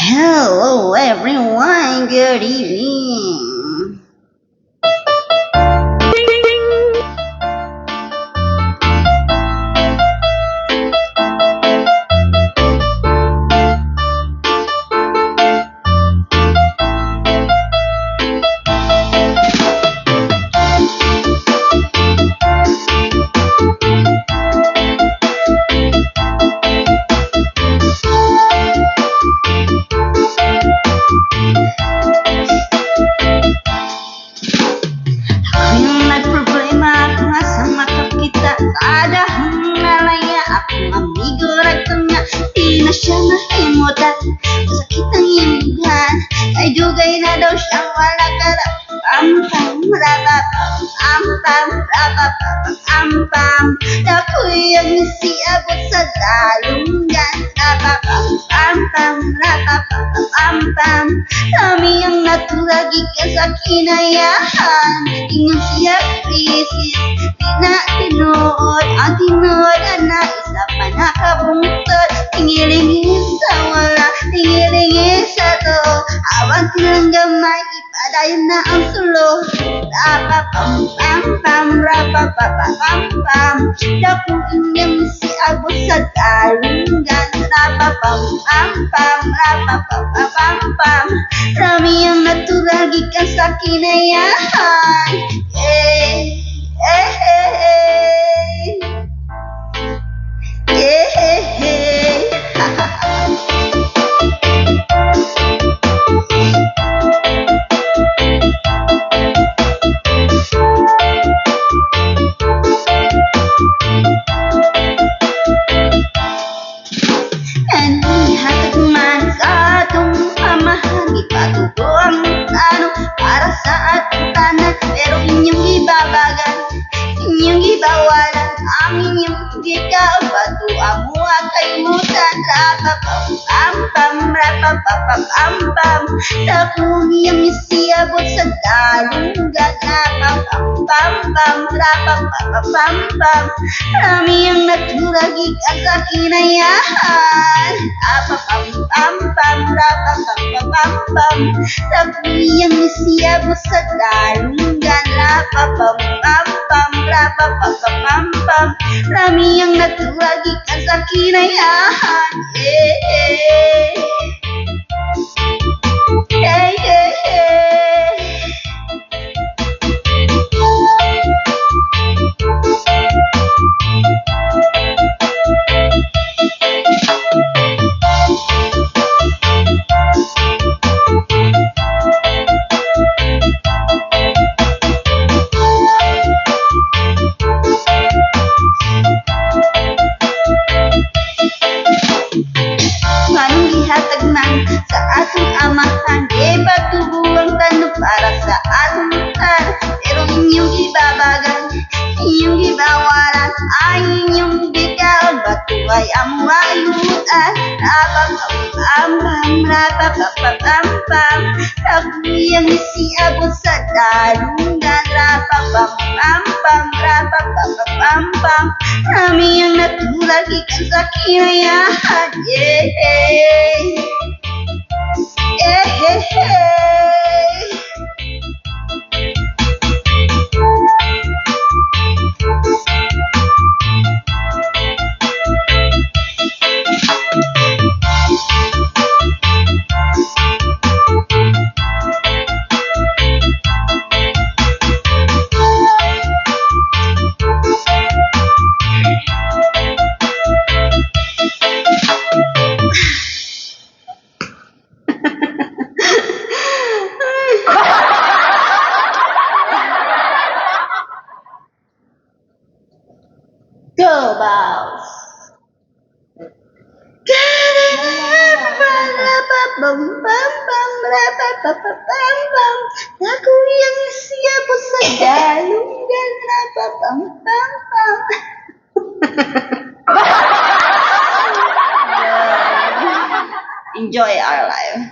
Hello everyone, good evening. himutan Masakit ang himutan Kay dugay na daw siyang malakarap. Pam pam rabap Pam pam rabap Pam pam Napuyag ni si abot sa dalungan Rabap Pam pam rabap Pam pam Kami ang naturagi ka sa kinayahan. Tingnan siya krisis Di na tinuod Ang tinuod ang nais Awan tilang gamay Ipadayon na ang sulo Rapa pam pam pam Rapa pa pa pam pam Dapo inyong si abot sa dalunggan Rapa pam pam pam Rapa pa pa pam pam Rami ang naturagikan sa kinayahan Eh, eh, eh, eh. Iyong isiabot sa dalunggan Rapa pam pam pam, rapa pa pa pam pam Rami ang naturagikan sa kinayahan Rapa pam pam pam, rapa pam pam pam pam Takong iyong isiabot sa dalunggan Rapa pam pam pam, rapa pa pa pam pam Rami ang naturagikan sa kinayahan Eh, eh. Eh, Ay inyong bikaon, batuay ang walutan Rapapapam-pam, rapapapam-pam Takuyang isiabot sa dalungan Rapapapam-pam, rapapapam-pam Kami ang natulag ikan sa kinayahan Yeah, yeah, Aku yang siap segalungan pam pam pam. Enjoy our life.